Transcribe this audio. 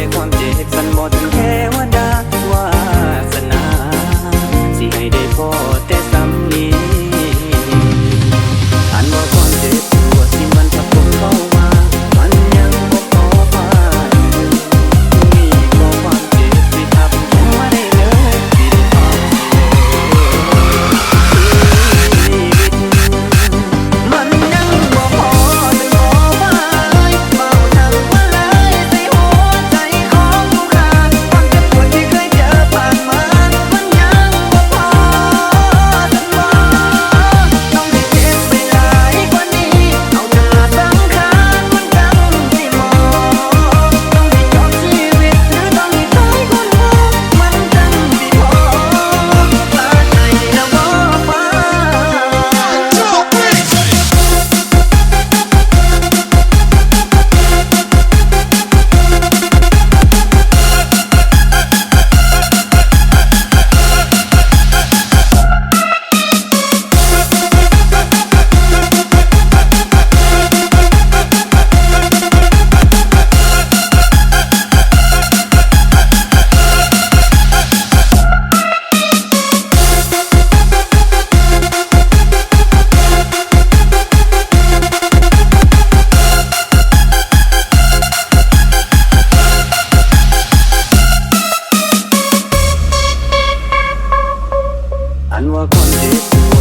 ด้ความเจ็บสันบ่ดึงแค่ ฉันว่าคนที่ตัว